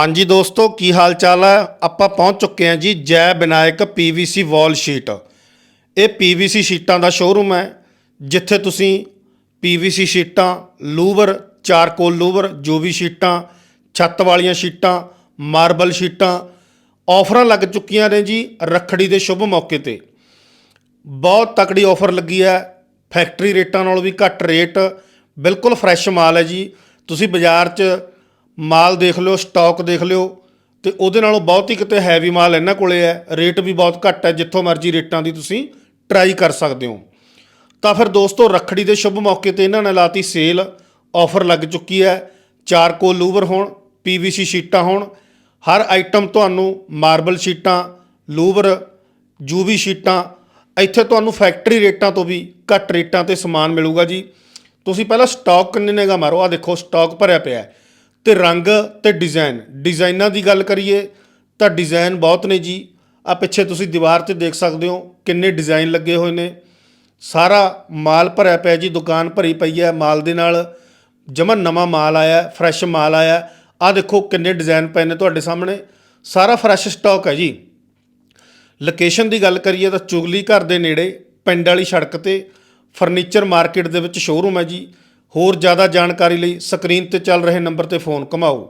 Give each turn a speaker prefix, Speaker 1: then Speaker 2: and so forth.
Speaker 1: ਹਾਂਜੀ ਦੋਸਤੋ, ਕੀ ਹਾਲ ਚਾਲ ਹੈ? ਆਪਾਂ ਪਹੁੰਚ ਚੁੱਕੇ ਹਾਂ ਜੀ Jai Vinayak PVC wall sheet. ਇਹ ਪੀਵੀਸੀ ਸ਼ੀਟਾਂ ਦਾ ਸ਼ੋਰੂਮ ਹੈ, ਜਿੱਥੇ ਤੁਸੀਂ ਪੀਵੀਸੀ ਸ਼ੀਟਾਂ, ਲੂਵਰ, ਚਾਰਕੋਲ ਲੂਵਰ, ਜੋ ਵੀ ਸ਼ੀਟਾਂ, ਛੱਤ ਵਾਲੀਆਂ ਸ਼ੀਟਾਂ, ਮਾਰਬਲ ਸ਼ੀਟਾਂ, ਆਫਰਾਂ ਲੱਗ ਚੁੱਕੀਆਂ ਨੇ ਜੀ ਰੱਖੜੀ ਦੇ ਸ਼ੁਭ ਮੌਕੇ ਤੇ। ਬਹੁਤ ਤਕੜੀ ਆਫਰ ਲੱਗੀ ਹੈ, ਫੈਕਟਰੀ ਰੇਟਾਂ ਨਾਲੋਂ ਵੀ ਘੱਟ ਰੇਟ, ਬਿਲਕੁਲ ਫਰੈਸ਼ ਮਾਲ ਹੈ ਜੀ। ਤੁਸੀਂ ਬਾਜ਼ਾਰ 'ਚ ਮਾਲ ਦੇਖ ਲਿਓ ਸਟਾਕ ਦੇਖ ਲਿਓ, ਤੇ ਉਹਦੇ ਨਾਲੋਂ ਬਹੁਤ ਹੀ ਕਿਤੇ ਹੈਵੀ ਮਾਲ ਇਹਨਾਂ ਕੋਲੇ ਹੈ। ਰੇਟ ਵੀ ਬਹੁਤ ਘੱਟ ਹੈ, ਜਿੱਥੋਂ ਮਰਜ਼ੀ ਰੇਟਾਂ ਦੀ ਤੁਸੀਂ ਟਰਾਈ ਕਰ ਸਕਦੇ ਹੋ। ਤਾਂ ਫਿਰ ਦੋਸਤੋ, ਰੱਖੜੀ ਦੇ ਸ਼ੁਭ ਮੌਕੇ ਤੇ ਇਹਨਾਂ ਨੇ ਲਾਤੀ ਸੇਲ ਆਫਰ ਲੱਗ ਚੁੱਕੀ ਹੈ। ਚਾਰਕੋਲ ਲੂਵਰ ਹੋਣ ਪੀਵੀਸੀ ਸ਼ੀਟਾਂ ਹੋਣ, ਹਰ ਆਈਟਮ ਤੁਹਾਨੂੰ ਮਾਰਬਲ ਸ਼ੀਟਾਂ ਲੂਵਰ ਜੂਵੀ ਸ਼ੀਟਾਂ ਇੱਥੇ ਤੁਹਾਨੂੰ ਫੈਕਟਰੀ ਰੇਟਾਂ ਤੋਂ ਵੀ ਘੱਟ ਰੇਟਾਂ ਤੇ ਸਮਾਨ ਮਿਲੂਗਾ ਜੀ। ਤੁਸੀਂ ਪਹਿਲਾਂ ਸਟਾਕ ਕਿੰਨੇ ਨੇਗਾ ਮਾਰੋ? ਆ ਦੇਖੋ ਸਟਾਕ ਭਰਿਆ ਪਿਆ ਹੈ। ਤੇ ਰੰਗ ਤੇ ਡਿਜ਼ਾਈਨ। ਡਿਜ਼ਾਈਨਾਂ ਦੀ ਗੱਲ ਕਰੀਏ ਤਾਂ ਡਿਜ਼ਾਈਨ ਬਹੁਤ ਨੇ ਜੀ। ਆ ਪਿੱਛੇ ਤੁਸੀਂ ਦੀਵਾਰ ਤੇ ਦੇਖ ਸਕਦੇ ਹੋ ਕਿੰਨੇ ਡਿਜ਼ਾਈਨ ਲੱਗੇ ਹੋਏ ਨੇ। ਸਾਰਾ ਮਾਲ ਭਰਿਆ ਪਿਆ ਜੀ, ਦੁਕਾਨ ਭਰੀ ਪਈ ਹੈ ਮਾਲ ਦੇ ਨਾਲ। ਜਮਾ ਨਵਾਂ ਮਾਲ ਆਇਆ, ਫਰੈਸ਼ ਮਾਲ ਆਇਆ। ਆ ਦੇਖੋ ਕਿੰਨੇ ਡਿਜ਼ਾਈਨ ਪਏ ਨੇ ਤੁਹਾਡੇ ਸਾਹਮਣੇ। ਸਾਰਾ ਫਰੈਸ਼ ਸਟਾਕ ਹੈ ਜੀ। ਲੋਕੇਸ਼ਨ ਦੀ ਗੱਲ ਕਰੀਏ ਤਾਂ ਚੁਗਲੀ ਘਰ ਦੇ ਨੇੜੇ, ਪਿੰਡ ਵਾਲੀ ਸੜਕ ਤੇ, ਫਰਨੀਚਰ ਮਾਰਕੀਟ ਦੇ ਵਿੱਚ ਸ਼ੋਰੂਮ ਹੈ ਜੀ। ਹੋਰ ਜ਼ਿਆਦਾ ਜਾਣਕਾਰੀ ਲਈ ਸਕਰੀਨ ਤੇ ਚੱਲ ਰਹੇ ਨੰਬਰ ਤੇ ਫੋਨ ਘੁਮਾਓ